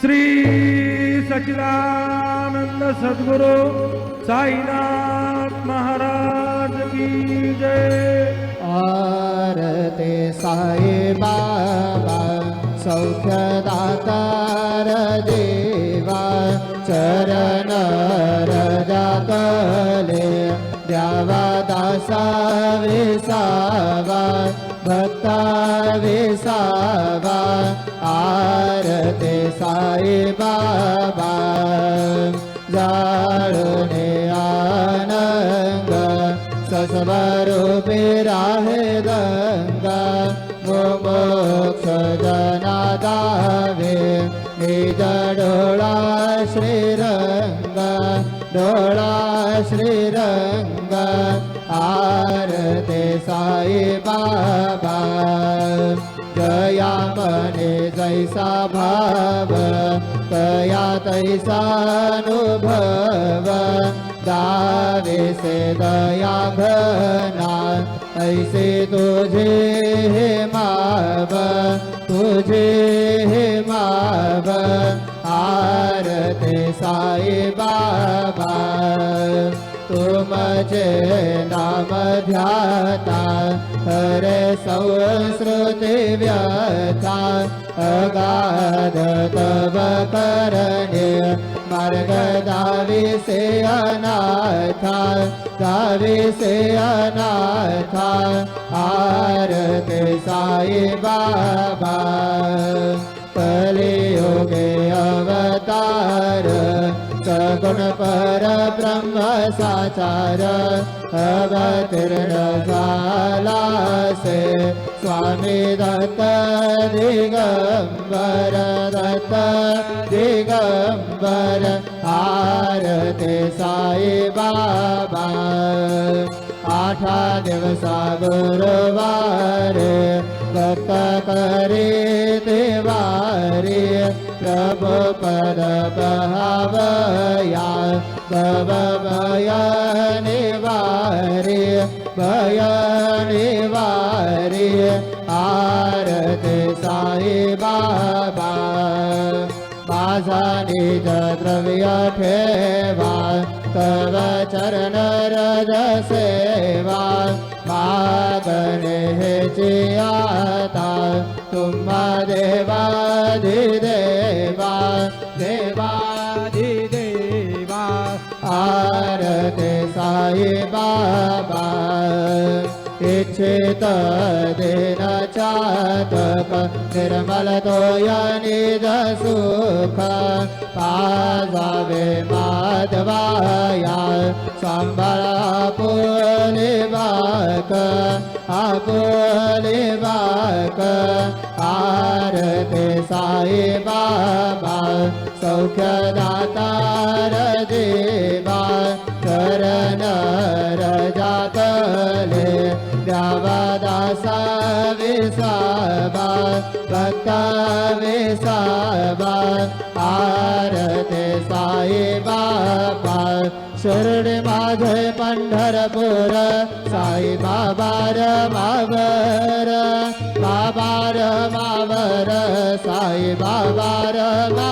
श्री सच्चिदानंद सद्गुरु साईनाथ महाराज की जय। आरते साई बाबा सौख्यदातार देवा चरण रजातले द्यावा दासा विसावा भक्ता विसावा साई बाबा जाळणे आनंद सस्वरूपे राहे गंगा मोक्ष जनादावे निज डोळा श्रीरंग डोळा श्रीरंग आरते साई बाबा जया मन जैसा भाव, तया तैसानुभव दावे से दया घना ऐसे तुझे हे माव, तुझे हे माव। आरते साई बाबा। तुमचे नाम ध्याता हरे संस्कृती व्यथा अगाध तव करणे मार्ग दावी से अनाथा दावी से अनाथा आरते साई बाबा कलियुगे अवतार ब्रह्म साचार स्वामी दत्त दिगंबर दत्त दिगंबर आरते साई बाबा। आठा दिवसा गुरुवार भक्त करे देवारे प्रभु पद बहावया भव भय निवारे भय निवारे आरते साई बाबा। निज द्रव्य ठेवा तव चरण रज सेवा मागणे हेची आता तुम्हा देवाधिदेवा देवाधिदेवा आरते साई बाबा इच्छित देन चातक निर्मल तोय निज सुख पाजावे माधवाया सांभाळा आपुले बाक आपुले बाक आरते साई बाबा विसाबा आरते साई बाबा शिर्डी माझे पंढरपूर साई बाबार मावर बाबार मावर साई बाबार शुद्ध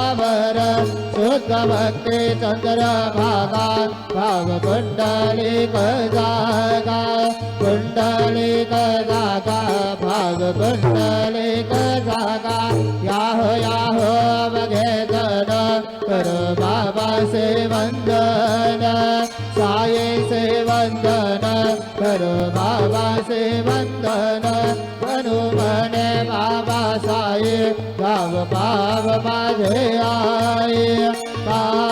भक्ते चंद्र भागा भाव कुंडलिक जागा कुंडलिक जागा भाग कुंडलिक जागा याह याह बघे जन कर बाबा से वंदन साये से वंदन कर बाबा से वंदन. धनुमने बाबा साये भाव भाव माझे आये.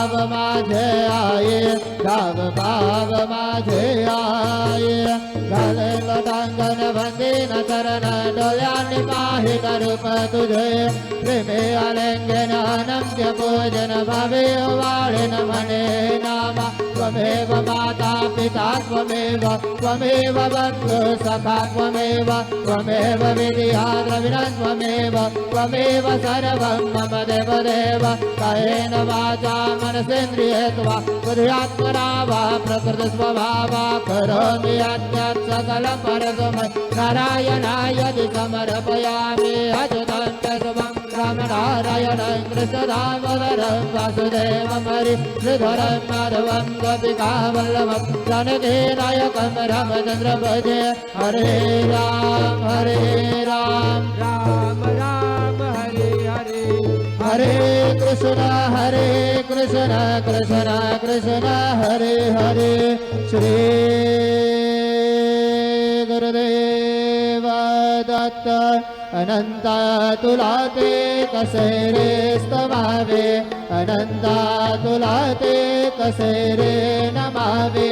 भाव माझे आए भाव भाव माझे आए घाले लटांगण बंदीन चरण डोळ्यांनी पाहि करूप तुझे। प्रेमे आलिंगन अनंत्य पूजन, भावे वाळेन म्हणे नामा। त्वमेव माता पिता त्वमेव त्वमेव बन्धु सखा त्वमेव त्वमेव विधिया त्वमेव त्वमेव सर्वं मम देव देव कायेन वाचा मनसेन्द्रियत्वा, बुद्ध्यात्मना वा प्रकृतिस्वभावा, करोमि यज्ञत् सकलं परसमय नारायणाय समर्पयामि अजुतं शुभं श्रीरामनारायणं कृष्णदामोदरं वासुदेवं हरि श्रीधरं माधवं गोपिकावल्लभं जानकीनायकं रामचन्द्र भजे हरे राम हरे राम राम राम हरे हरे हरे कृष्ण हरे कृष्ण कृष्ण कृष्ण हरे हरे श्री गुरुदेव दत्त अनन्ता तुला ते कसे रे स्तवावे अनन्ता तुला ते कसे रे नमावे।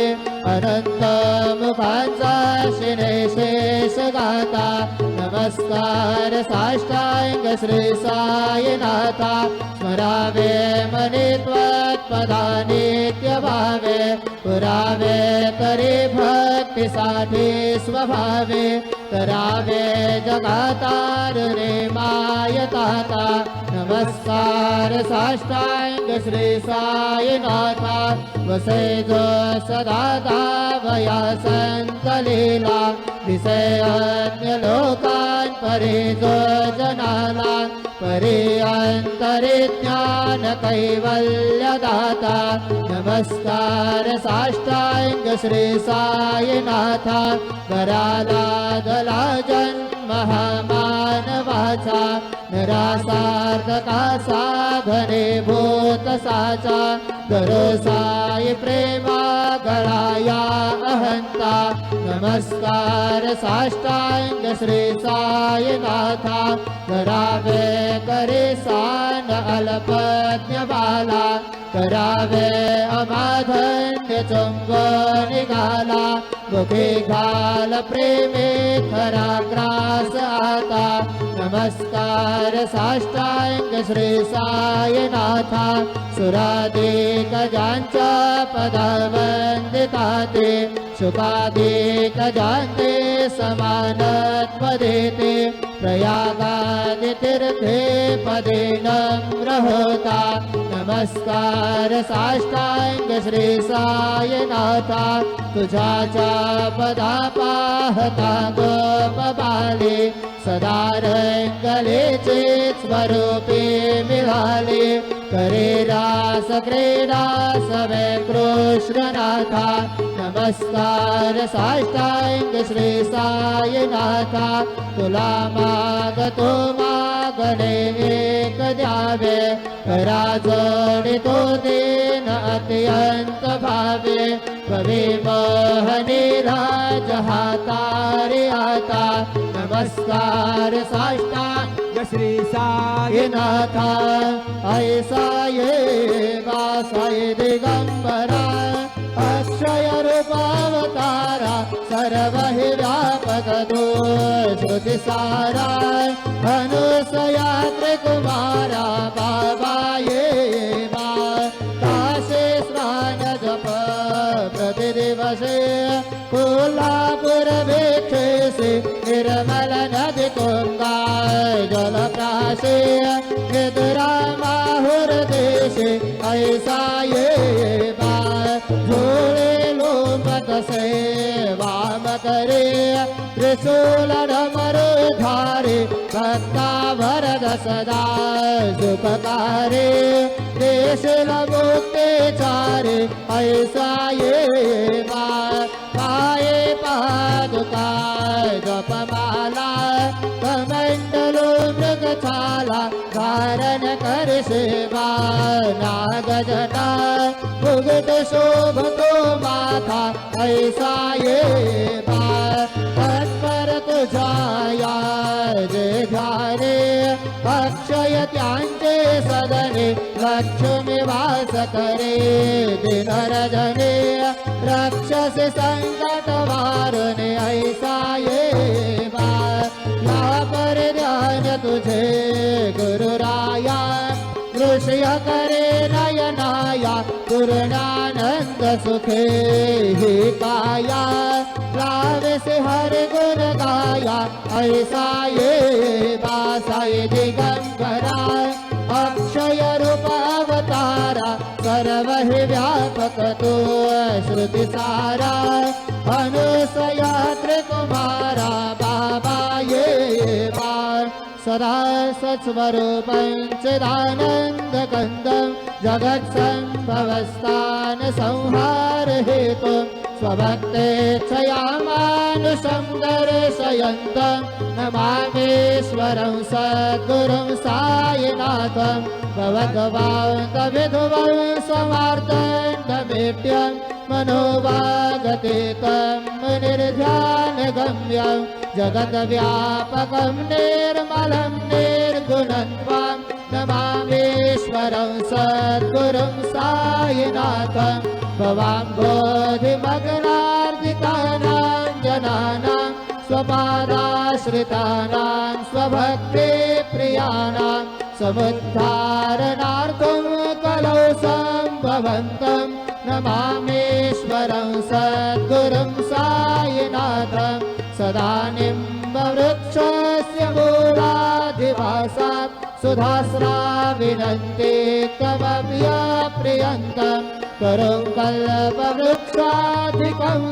शिने शेष गाता नमस्कार साष्टांग श्री साईनाथा स्मरावे मनी त्वत्पदा नित्य भावे पुरावे तरी भक्तीसाठी स्वभावे करावे जगातारुणे मायताता नमस्कार साष्टांग श्री साईनाथा। वसे जो सदा दावया संत लीला। लोकान् परे जनाला परे अंतरे ज्ञान कैवल्यदाता नमस्कार साष्टांग श्री साईनाथा कराला दला जन्म हा मानवाचा निरासार्थका साधने भूत साई प्रेमा गळाया अहंता नमस्कार साष्टांग श्री साईनाथा करावे करे सान बाला। करावे अमाधन्य निघाला मुखे घाल प्रेमे खरा ग्रास आता। नमस्कार साष्टांग श्री साईनाथा सुराधिक ज्यांच्या पदा ते सुखाधिक जानते समानत्व देते प्रयागादि तीर्थे पदे नम्र होता नमस्कार साष्टांग श्री साईनाथा तुझ्याच्या पदा पाहता बाले सदा रंगलेचे स्वरूपे मिळाले करे रास क्रीडा सवे कृष्णनाथा नमस्कार साष्टांग श्री साईनाथा तुला मागतो मागणे एक द्यावे राजणे तो देन अत्यंत भावे कवी मोहनी राज हातारे आता नमस्कार साष्टांग श्री साई। नाथा ऐसा वासाय दिगंबरा अक्षय रूपावतारा सर्व हि व्यापक दो श्रुति सारा अनुसया त्रिकुमारा बाबा करे त्रिशूल डमर धारे भक्ता भरद सदा सुपकारे देश मुक्ते चारे ऐसा ये बा पाये पादुका जपमाला मृगछाला धारण कर सेवा नागजना भुगत शोभतो माथा ऐसा ये बा तत्पर तुझाया जे ध्याने अक्षय त्यांचे सदने लक्ष्मी वास करे दिन रजने रक्षस संकट वारणे ऐसा ये पर तुझे गुरुराया दृश्य करे नयनाया, पूर्णानंद सुखे ही काया राम से हर गुण गाया, ऐसा ये बासाय दिगंबरा। अक्षय रूप अवतारा, सर्व व्यापक तो श्रुति सारा। अनुसया त्रिकुमारा सदा सत्स्वरूपं चिदानन्दकन्दं जगत्सम्भवस्थानसंहारहेतु स्वभक्तेच्छयामानुषं दर्शयन्तं नमामीश्वरं सद्गुरुं सायिनाथं भवद्वान्तविधुवं समार्तण्डमेट्यं मनोवागतीतं निर्ध्यानगम्यं जगद्व्यापकं निर्मलं निर्गुणं त्वां नमामीश्वरं सद्गुरुं सायिनाथं भवां बोधिमग्नार्दितानां जनानां स्वपादाश्रितानां स्वभक्तिप्रियाणां समुद्धारणार्थं कलौ सम्भवन्तं नमामीश्वरं सद्गुरुं सायिनाथं सदा निम्बवृक्षस्य मूलाधिवासात् सुधास्राविनन्ति तमव्यप्रियन्तं करुं कल्पवृक्षाधिकं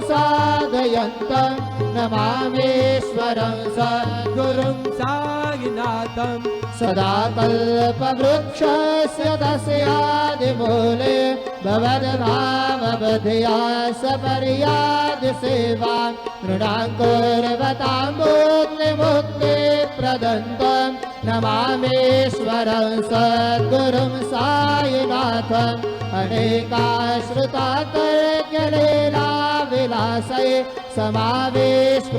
साधयन्तं नमामीश्वरं सद्गुरुं सायिनाथं। सदा कल्पवृक्षस्य तस्यादिमूले भवद्भावबधिया सपर्यादिसेवा नृणां कुर्वतां मुक्तिमुक्ति प्रदन्तं नमामीश्वरं सद्गुरुं सायिनाथम् अनेकाश्रुता तर्क्यलीलाविलासै समावेशृतेशान्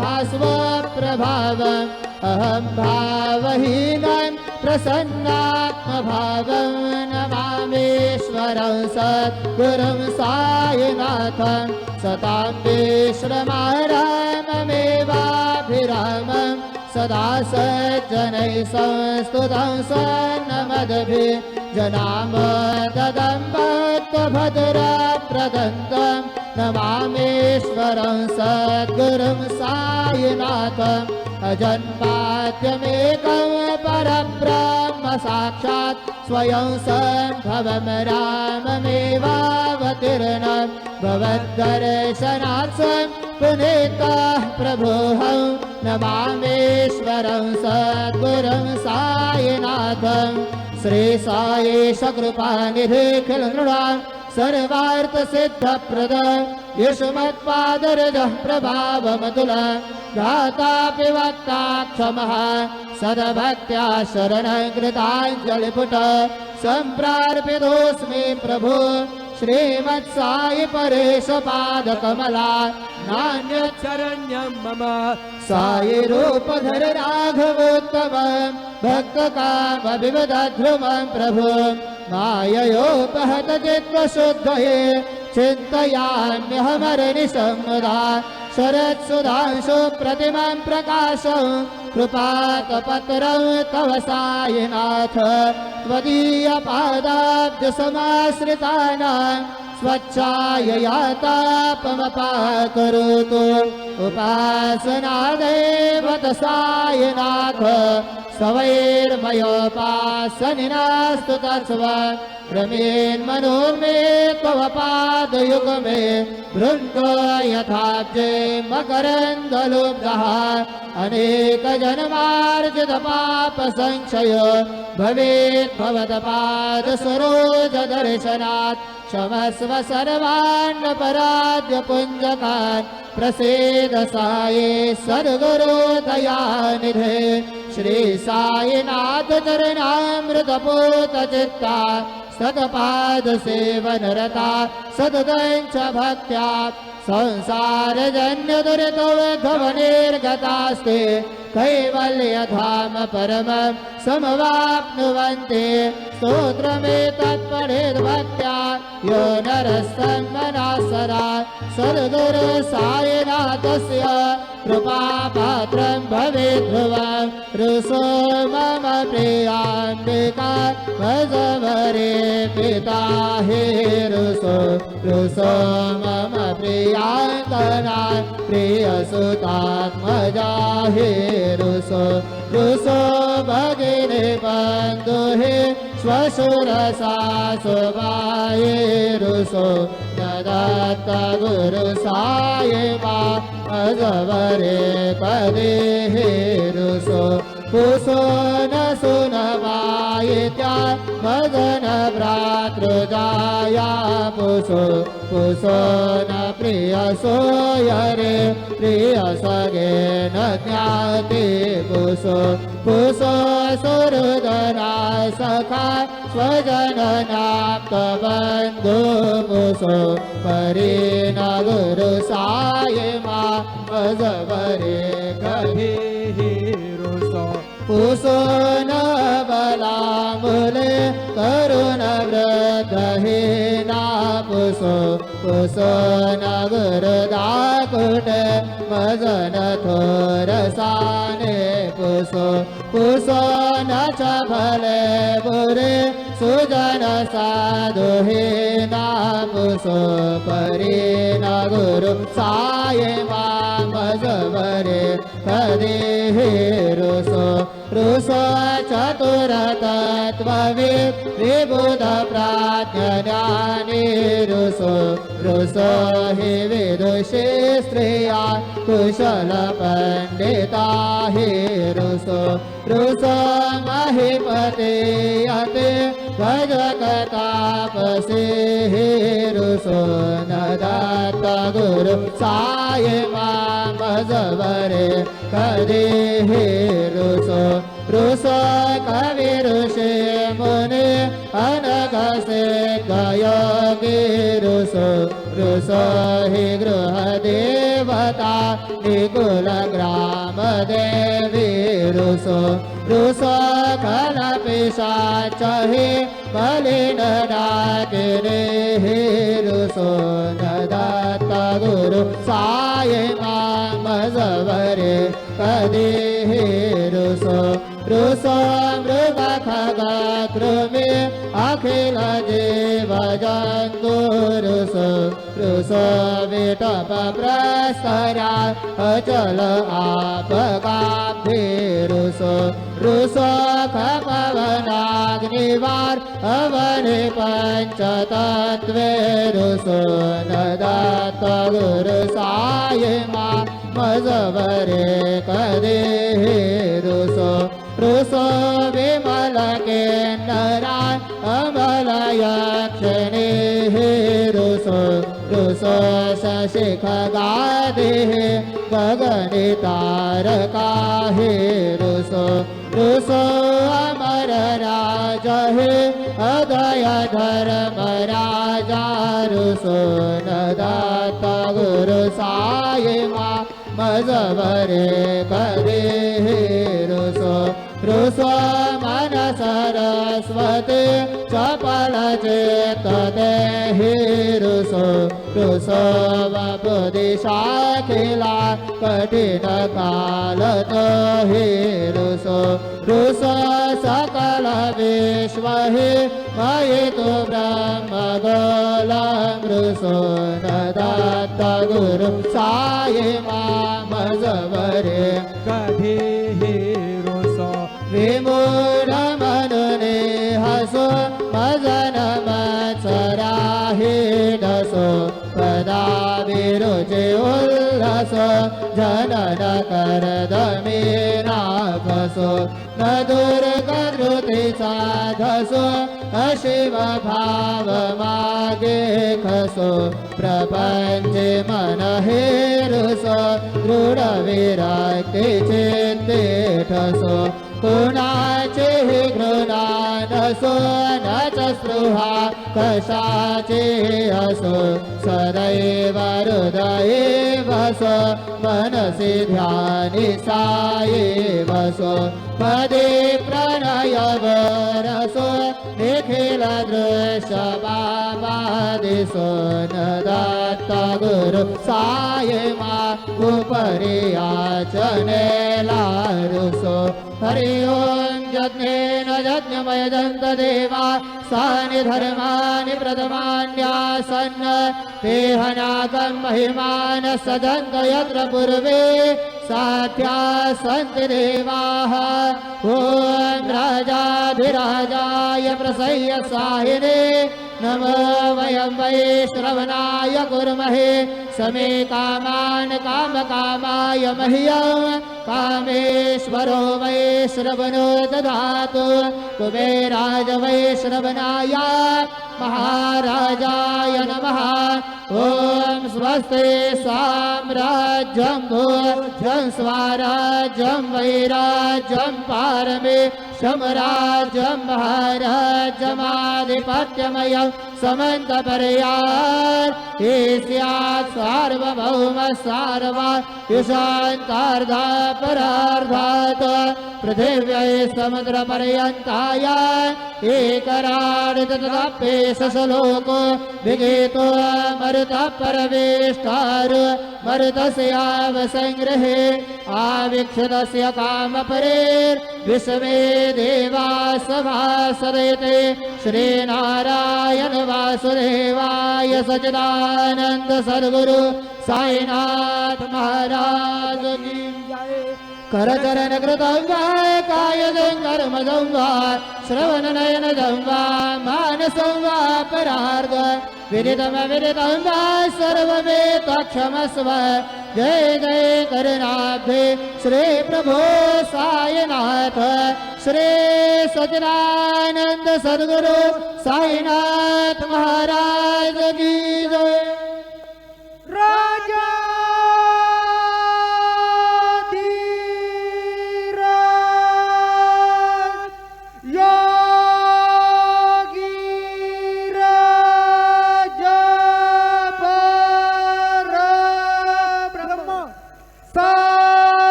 भास्वप्रभावम्। अहं भावहीनं प्रसन्नात्मभावं नमामीश्वरं सद्गुरुं सायिनाथं सतां विश्रमाराममेवाभिरामं सदा सज्जनैः संस्तुतं सन्नमदभिः जनामदं भक्तभद्रप्रदन्तं नमामीश्वरं सद्गुरुं सायिनाथम् अजन्माद्यमेकं परब्रह्म साक्षात् स्वयं सम्भवं राममेवावतीर्णं भवद्दर्शनात् पुनीतः प्रभोऽहं नमामीश्वरं सद्गुरुं सायिनाथं। श्रीसायेश कृपानिधि खिल नृणाम् सर्वार्थसिद्धप्रद। युष्मत्पादरजः प्रभावमतुल। दातापि वक्ता क्षमः सदभक्त्या शरणकृताञ्जलिपुट सम्प्रार्पितोऽस्मि प्रभो श्रीमत्सायि परेशपादकमला नान्यत् शरण्यं मम सायिरूपधर राघवोत्तम भक्तकामविवदध्रुवं प्रभु माययोपहत चित्तशुद्धये चिन्तयाम्यहमरनिसम्मदा शरत्सुधांशु प्रतिमां प्रकाशं कृपातपत्रं तव सायिनाथ त्वदीयपादाब्जसमाश्रितानां स्वच्छाययातापमपाकरोतु। उपासनादेवत सायिनाथ स्वैर्मयोपासनिनास्तु तत्स्व तव पादयुगमे भृङ्ग यथाब्जे मकरन्दलुब्धः। अनेकजन्मार्जितपापसंक्षय भवेत् भवतपादसरोजदर्शनात् क्षमस्व सर्वान्नपराद्यपुञ्जकान् प्रसेद साये सद्गुरोदयानिधे श्री साईनाथ चरणामृतपूतचित्ता सदपादसेवनरता सददैंच भक्त्या। संसारजन्यदुरितोद्धवनिर्गतास्ते कैवल्यधाम परमं समवाप्नुवन्ति स्तोत्रमेतत्पठेद्भक्त्या यो सदा सद्गुरु सायिनाथस्य कृपापात्रं भवेत् ध्रुवं रुसो मम प्रियाम्बिका भजवरे पिता। हे रुसो रुसो मम प्रियाङ्गना प्रियसुतात्मजा हे रुसो रुसो भगिनी बन्धु हे श्वशुरसा सुवाये रुसो ददत्त गुरु साये मा अजवरे पदे हेरुसो पुसो न सुनवायित्या मदन भ्रातृजाया पुसो पुसो न प्रियसो यरे प्रियसगे न ज्ञाति पुसो पुसो सुहृदना सखा स्वजननाप्तबन्धु पुसो परि न गुरु साय मा पुसो पुसो न गुरुदाकुट मजन थोरसाने पुसो पुसो न च भले बुरे सुजन साधु हे ना पुसो परि न गुरु साय मा मजवरे कदे हे रुसो रुसो चतुरतत्त्ववे विबुध प्राज्ञाने रुसो रुसो हि विदुषे स्त्रिया कुशल पण्डिता हि रुसो रुसो महिपते यते भजकतापसे हे रुसो न दत्त गुरु साय मामजवरे कदे हे रुसो कवि ऋषे मुने अनगसे गयोगे रुसो रुसो हि गृहदेवता निकुल ग्राम देवी रुसो रुसो कलपिशाच बलिन डाकिने हे रुसो कृमि अखिल जीव जन्तु रुसो रुसो विटप प्रस्तरा अचल आपगाभि रुसो रुसो खपवनाग्निवार अवनि पञ्चतत्त्वे रुसो न दत्त गुरु साय मा मजवरे कदे हे रुसो रुसो विमल याक्षणे हे रुसो रुसो शशिख गादे गगने तारका हे रुसो रुसो अमर राज हे अदय धर्म राजा रुसो न दत्त गुरु साय मा मजबरे करे हे रुसो रुसो मन सरस्वती हे रुसो रुसो वपुदिशा खिला कठिन काल तो हे रुसो सकल विश्व हे मयि तु ब्रह्म गोलं रुसो न दत्त गुरु साय मामजवरे उल्लसो जनन नाभसो न दुर्गधृति साधसो अशिव भाव मागे खसो। प्रपञ्चे मन हेरुसो दृढ विरक्ति चित्ते ठसो। कुणाचे घृणानसो न च स्पृहा कशाचे असो सदैव हृदये वसो मनसि ध्यानि साये वसो पदे प्रणयवरसो निखिल दृश्य बाबादिसो न दत्त गुरु साय मा उपरि याचने लारुसो हरि ओं यज्ञेन यज्ञमयजन्त देवा सानि धर्माणि प्रथमान्यासन् ते हनाकं महिमान सदन्त यत्र पूर्वे साध्या सन्ति देवाः। ॐ राजाधिराजाय प्रसह्य साहिने, नमो वयं वै श्रवणाय कुर्महे, समे कामान् कामकामाय मह्यं कामेश्वरो वै श्रवणो ददातु। कुबेराज वै श्रवणाय महाराजाय नमः। ॐ स्वस्ते साम्राज्यं भोजं स्वराज्यं वैराज्यं पारमे समराज्यं महाराजमाधिपत्यमयं समन्तपर्यात् हे स्यात् सार्वभौम सार्वा युषान्तार्धा परार्धात् पृथिव्यै समुद्रपर्यन्ताय विगेतो मरुतः परवेष्टार मरुतस्यावसङ्ग्रहे आवीक्षितस्य कामपरेर्विश्वे देवा श्री श्रीनारायण वासुदेवाय सचिदानन्द सद्गुरु साईनाथ महाराज की। करचरण कृतं वा कायदं कर्मदं वा श्रवणनयनदं वा मानसं वा परार्ध विदितमविदितं वा सर्वमेतक्षमस्व जय जय करुणाब्धे श्रीप्रभो साईनाथ श्री सचिदानन्द सद्गुरु साईनाथ महाराज की जय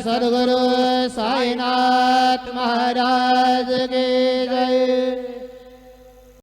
ಸಾಧಕ